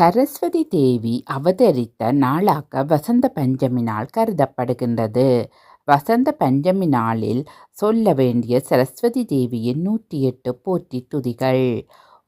சரஸ்வதி தேவி அவதரித்த நாளாக வசந்த பஞ்சமி நாள் கருதப்படுகின்றது. வசந்த பஞ்சமி நாளில் சொல்ல வேண்டிய சரஸ்வதி தேவியின் நூற்றி எட்டு போற்றி துதிகள்.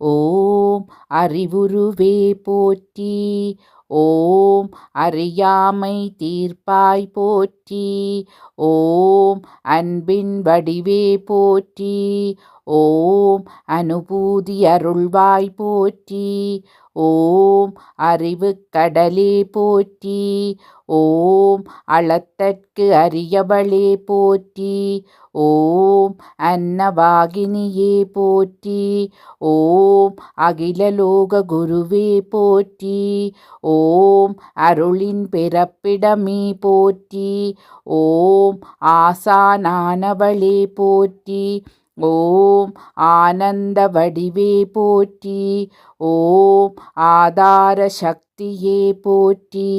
ஓம் அறிவுருவே போற்றி. ஓம் அறியாமை தீர்ப்பாய் போற்றி. ஓம் அன்பின் வடிவே போற்றி. ஓம் அனுபூதி அருள்வாய் போற்றி. ஓம் அறிவு கடலே போற்றி. ஓம் அளத்தற்கு அறியவளே போற்றி. ஓம் அன்னவாகினியே போற்றி ஓம் அகிலலோக குருவே போற்றி ஓம் அருளின் பிறப்பிடமே போற்றி ஓம் ஆசானானவளே போற்றி ஓம் ஆனந்த வடிவே போற்றி ஓம் ஆதார சக்தியே போற்றி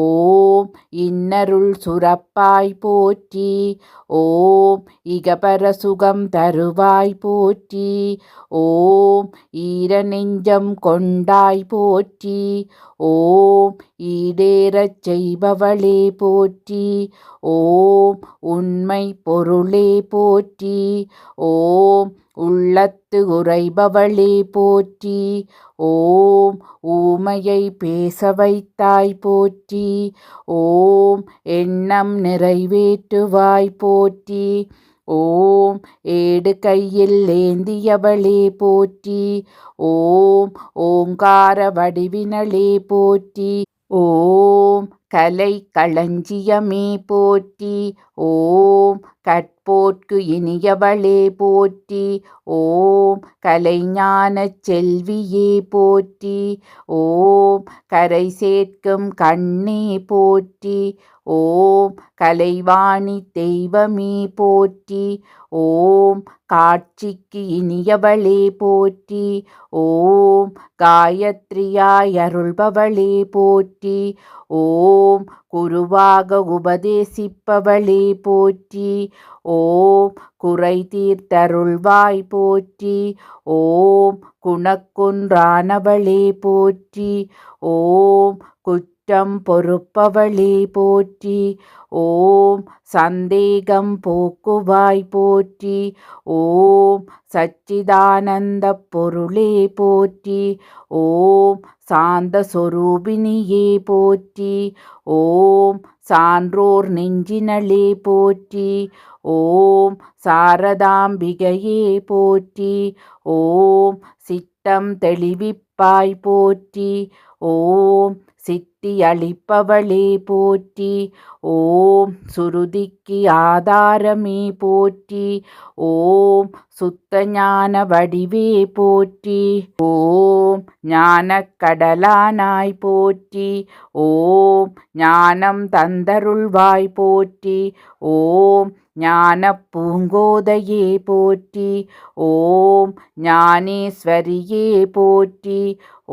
ஓம் இன்னருள் சுரப்பாய் போற்றி ஓம் இகபர சுகம் தருவாய் போற்றி ஓம் ஈர நெஞ்சம் கொண்டாய் போற்றி ஓம் ஈடேறச் செய்பவளே போற்றி ஓம் உண்மை பொருளே போற்றி ஓம் உள்ளத்து உரைபவளே போற்றி. ஓம் ஊமையை பேச வைத்தாய் போற்றி. ஓம் எண்ணம் நிறைவேற்றுவாய் போற்றி. ஓம் ஏடு கையில் ஏந்தியவளே போற்றி. ஓம் ஓங்கார வடிவினளே போற்றி. ஓம் கலை களஞ்சியமே போற்றி ஓம் கற்போர்க்கு இனியவளே போற்றி ஓம் கலைஞான செல்வியே போற்றி ஓம் கரை சேர்க்கும் கண்ணே போற்றி ஓம் கலைவாணி தெய்வமே போற்றி ஓம் காட்சிக்கு இனியவளே போற்றி ஓம் காயத்ரியாய் அருள்பவளே போற்றி ஓம் குருவாக உபதேசிப்பவளே போற்றி ஓம் குறை தீர்த்தருள்வாய் போற்றி ஓம் குணக்குன்றானவளே போற்றி ஓம் குச் குற்றம் பொறுப்பவளே போற்றி. ஓம் சந்தேகம் போக்குவாய் போற்றி. ஓம் சச்சிதானந்த பொருளே போற்றி. ஓம் சாந்த சொரூபினியே போற்றி. ஓம் சான்றோர் நெஞ்சினளே போற்றி. ஓம் சாரதாம்பிகையே போற்றி. ஓம் சித்தம் தெளிவிப்பாய் போற்றி. ஓம் சித்தி அளிப்பவளே போற்றி ஓம் சுருதிக்கு ஆதாரமே போற்றி ஓம் சுத்த ஞான வடிவே போற்றி ஓம் ஞான கடலானாய் போற்றி ஓம் ஞானம் தந்தருள்வாய் போற்றி ஓம் ஞான பூங்கோதையே போற்றி ஓம் ஞானேஸ்வரியே போற்றி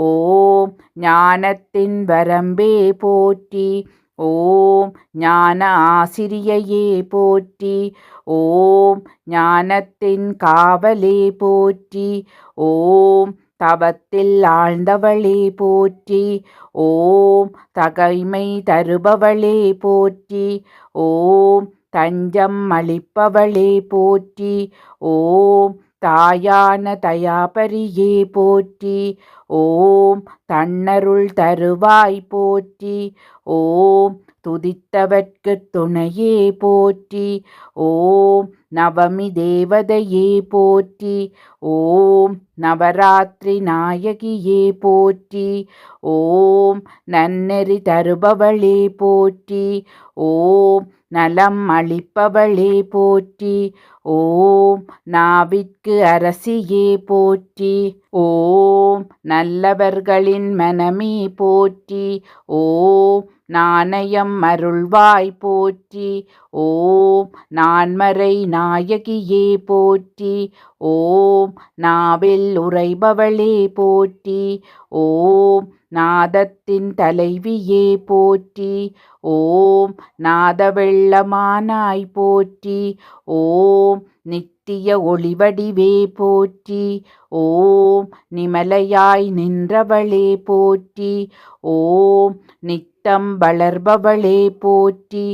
ஓம் ஞானத்தின் வரம்பே போற்றி. ஓம் ஞான ஆசிரியையே போற்றி. ஓம் ஞானத்தின் காவலே போற்றி. ஓம் தவத்தில் ஆழ்ந்தவளே போற்றி. ஓம் தகைமை தருபவளே போற்றி. ஓம் தஞ்சம் அளிப்பவளே போற்றி. ஓம் தாயான தயாபரியே போற்றி. ஓம் தன்னருள் தருவாய் போற்றி. ஓம் துதித்தவர்க்குத் துணையே போற்றி. ஓம் நவமி தேவதையே போற்றி. ஓம் நவராத்திரி நாயகியே போற்றி. ஓம் நன்னெறி தருபவளே போற்றி. ஓம் நலம் அளிப்பவளே போற்றி. ஓம் நாவிற்கு அரசியே போற்றி. ஓம் நல்லவர்களின் மனமே போற்றி. ஓம் நாணயம் அருள்வாய் போற்றி. ஓம் நான்மறை நாயகியே போற்றி. ஓம் நாவில் உறைபவளே போற்றி. ஓம் நாதத்தின் தலைவியே போற்றி. ஓம் நாதவெள்ளமானாய் போற்றி. ஓம் நித்திய ஒளிவடிவே போற்றி. ஓம் நிமலையாய் நின்றவளே போற்றி. ஓம் நித் திட்டம் வளர்பவளே போற்றி.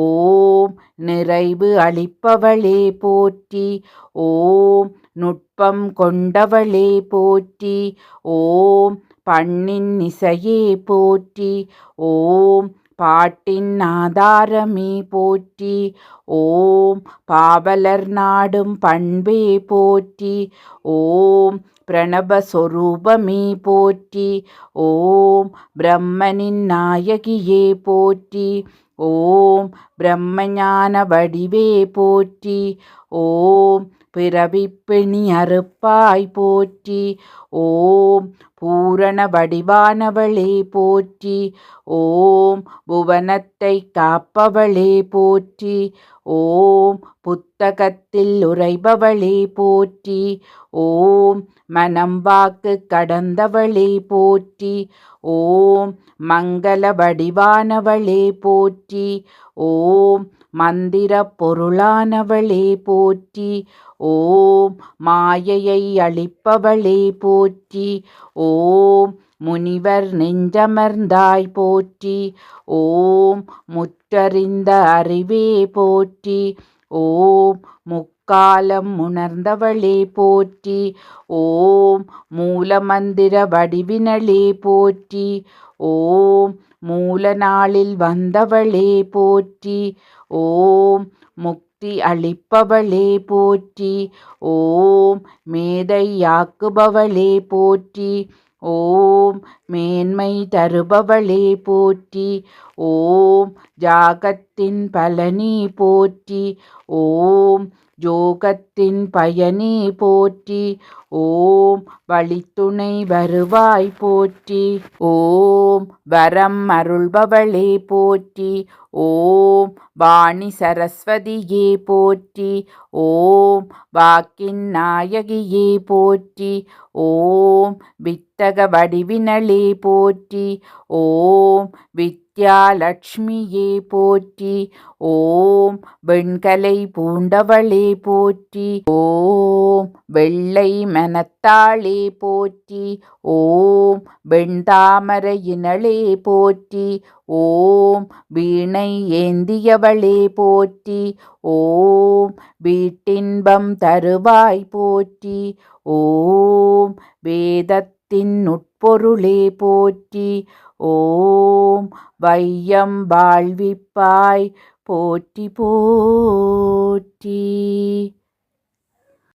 ஓம் நிறைவு அளிப்பவளே போற்றி. ஓம் நுட்பம் கொண்டவளே போற்றி. ஓம் பண்ணின் இசையே போற்றி. ஓம் பாட்டின் ஆதாரமே போற்றி. ஓம் பாவலர் நாடும் பண்பே போற்றி. ஓம் பிரணபஸ்வரூபமே போற்றி ஓம் பிரம்மனின் நாயகியே போற்றி ஓம் பிரம்மஞான வடிவே போற்றி ஓம் பிறவிப்பிணி அறுப்பாய் போற்றி. ஓம் பூரண வடிவானவளே போற்றி. ஓம் புவனத்தை காப்பவளே போற்றி. ஓம் புத்தகத்தில் உரைபவளே போற்றி. ஓம் மனம் வாக்கு கடந்தவளே போற்றி. ஓம் மங்கள வடிவானவளே போற்றி. ஓம் மந்திர பொருளானவளே போற்றி. ஓம் மாயையை அழிப்பவளே போற்றி. ஓம் முனிவர் நெஞ்சமர்ந்தாய் போற்றி. ஓம் முற்றறிந்த அறிவே போற்றி. ஓம் முக்காலம் உணர்ந்தவளே போற்றி. ஓம் மூலமந்திர வடிவினளே போற்றி. ஓம் மூல நாளில் வந்தவளே போற்றி. ஓம் முக் முக்தி அளிப்பவளே போற்றி. ஓம் மேதையாக்குபவளே போற்றி. ஓம் மேன்மை தருபவளே போற்றி. ஓம் ஜாகத்தின் பலனி போற்றி. ஓம் யோகத்தின் பயனே போற்றி. ஓம் வழித்துணை வருவாய் போற்றி. ஓம் வரம் அருள்பவளே போற்றி. ஓம் வாணி சரஸ்வதியே போற்றி. ஓம் வாக்கின் நாயகியே போற்றி. ஓம் வித்தக வடிவினளே போற்றி. ஓம் வித் வித்யாலட்சுமியே போற்றி. ஓம் வெண்கலை பூண்டவளே போற்றி. ஓம் வெள்ளை மனத்தாளே போற்றி. ஓம் வெண்தாமர இனளே போற்றி. ஓம் வீணை ஏந்தியவளே போற்றி. ஓம் வீட்டின்பம் தருவாய் போற்றி. ஓம் வேதத்தின் உட்பொருளே போற்றி. ஓம் வையம் வாழ்விப்பாய் போற்றி போற்றி.